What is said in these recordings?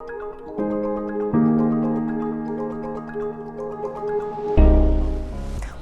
Thank you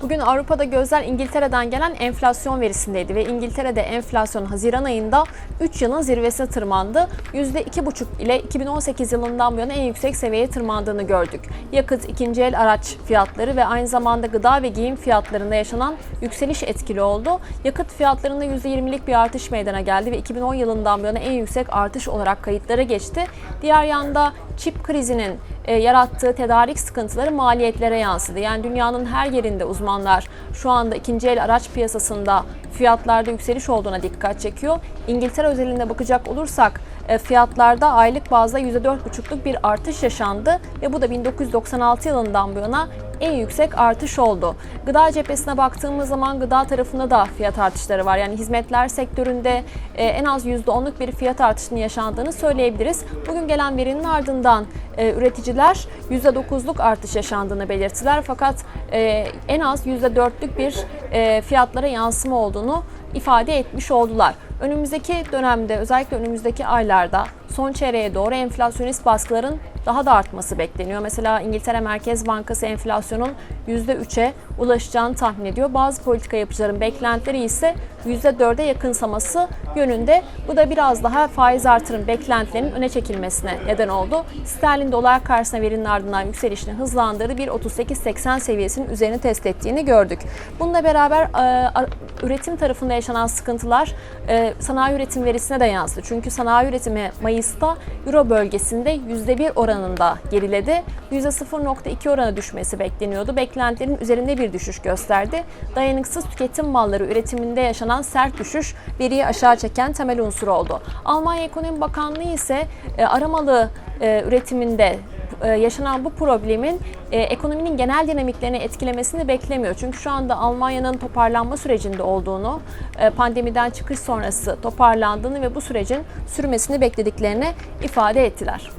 Bugün Avrupa'da gözler İngiltere'den gelen enflasyon verisindeydi ve İngiltere'de enflasyon Haziran ayında 3 yılın zirvesine tırmandı. %2,5 ile 2018 yılından bu yana en yüksek seviyeye tırmandığını gördük. Yakıt, ikinci el araç fiyatları ve aynı zamanda gıda ve giyim fiyatlarında yaşanan yükseliş etkili oldu. Yakıt fiyatlarında %20'lik bir artış meydana geldi ve 2010 yılından bu yana en yüksek artış olarak kayıtlara geçti. Diğer yanda çip krizinin yarattığı tedarik sıkıntıları maliyetlere yansıdı. Yani dünyanın her yerinde uzmanlar şu anda ikinci el araç piyasasında fiyatlarda yükseliş olduğuna dikkat çekiyor. İngiltere özelinde bakacak olursak e, fiyatlarda aylık bazda %4,5'luk bir artış yaşandı ve bu da 1996 yılından bu yana en yüksek artış oldu. Gıda cephesine baktığımız zaman gıda tarafında da fiyat artışları var. Yani hizmetler sektöründe e, en az %10'luk bir fiyat artışının yaşandığını söyleyebiliriz. Bugün gelen verinin ardından e, üreticiler %9'luk artış yaşandığını belirttiler. Fakat e, en az %4'lük bir e, fiyatlara yansıma olduğunu ifade etmiş oldular. Önümüzdeki dönemde özellikle önümüzdeki aylarda son çeyreğe doğru enflasyonist baskıların daha da artması bekleniyor. Mesela İngiltere Merkez Bankası enflasyonun %3'e ulaşacağını tahmin ediyor. Bazı politika yapıcıların beklentileri ise %4'e yakınsaması yönünde. Bu da biraz daha faiz artırım beklentilerinin öne çekilmesine neden oldu. Sterlin dolar karşısına verinin ardından yükselişini hızlandırdı. 1.38.80 seviyesinin üzerini test ettiğini gördük. Bununla beraber e, üretim tarafında yaşanan sıkıntılar e, sanayi üretim verisine de yansıdı. Çünkü sanayi üretimi Mayıs'ta Euro bölgesinde %1 oranında geriledi. %0.2 oranı düşmesi bekleniyordu. Beklentilerin üzerinde bir düşüş gösterdi. Dayanıksız tüketim malları üretiminde yaşanan sert düşüş veriyi aşağı çeken temel unsur oldu. Almanya Ekonomi Bakanlığı ise e, aramalı e, üretiminde e, yaşanan bu problemin ekonominin genel dinamiklerini etkilemesini beklemiyor. Çünkü şu anda Almanya'nın toparlanma sürecinde olduğunu, pandemiden çıkış sonrası toparlandığını ve bu sürecin sürmesini beklediklerini ifade ettiler.